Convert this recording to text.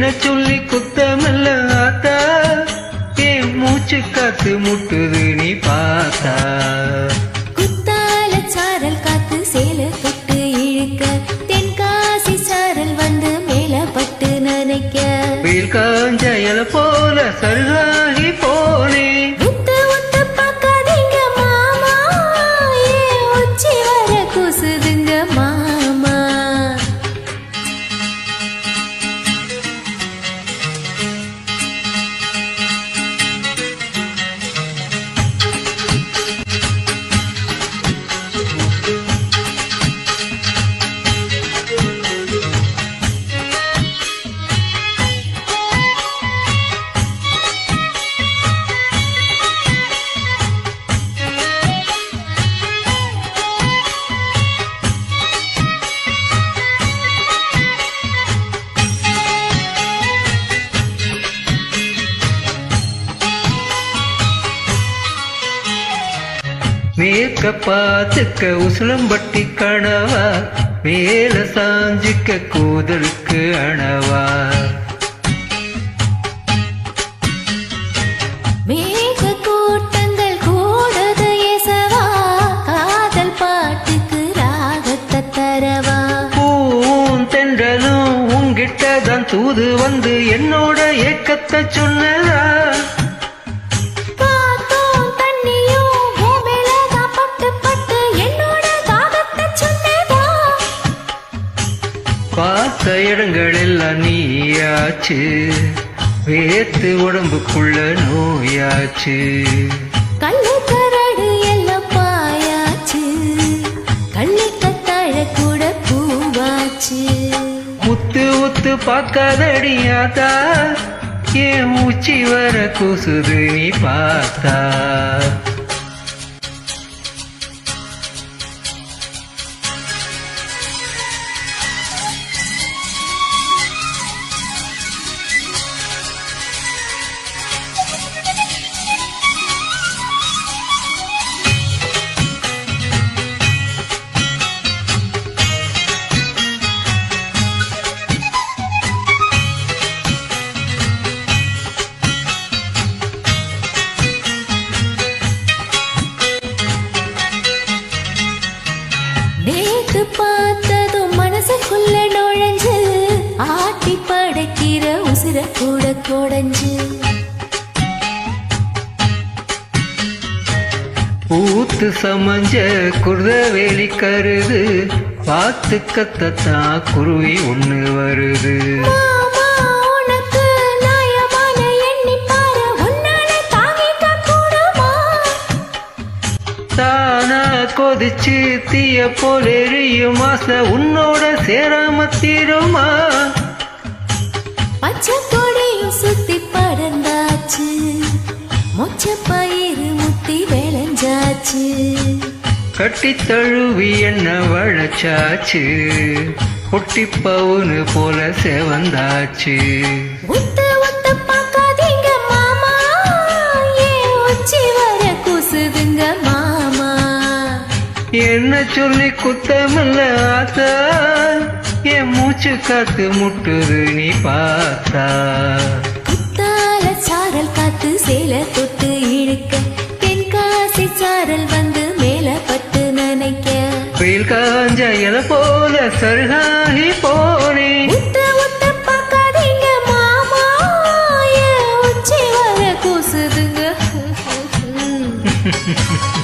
என்ன சொல்லி குத்தமல்ல ஆத்தா? என் மூச்சு காத்து முட்டுது நீ பார்த்தா? குத்தால சாரல் காத்து சேல தொட்டு இழுக்க. தென்காசி சாரல் வந்து மேல பட்டு நனைக்க. வெயில் காஞ்ச இல போல சருகாகி மேற்க பார்த்துக்க உசுலம்பட்டி கணவா மேல சாஞ்சிக்க கூதலுக்கு அணவா. தூது வந்து என்னோட ஏக்கத்தை சொன்னதா. பார்த்த இடங்கள் எல்லாம் நீயாச்சு வேத்து உடம்புக்குள்ள நோயாச்சு. கள்ளு கரடு எல்லாம் பாயாச்சு. கள்ளி கத்தாழ கூட பூவாச்சு முத்து முத்து பார்க்காதடியாதா ஏன் மூச்சு வர குசுது நீ பார்த்தா. நேத்து பார்த்ததும் மனசுக்குள்ள நுழைஞ்சு ஆட்டி படைக்கிற உசிர கூட கொடைஞ்சு. ஊத்து சமஞ்ச குருதவேலி கருது பார்த்து கத்தத்தான் குருவி ஒண்ணு வருது. தானா கொதிச்சு தீய போல எரியும்? ஆசை உன்னோட சேராம தீருமா? பச்சை கொடியும் சுத்தி பறந்தாச்சு மொச்ச பயிறு முத்தி விளைஞ்சாச்சு. கட்டி தழுவி என்ன வளச்சாச்சு? பொட்டி பவுனு போல செவந்தாச்சு. என்ன சொல்லி குத்தமில்ல ஆத்தா? என் மூச்சு காத்து முட்டுது நீ பார்த்தா? குத்தால சாரல் காத்து சேல தொட்டு இழுக்க பெண் காசி சாரல் வந்து மேல பட்டு நினைக்க. வெயில் காஞ்ச இல போல சருகாகி போனே. Ha ha ha.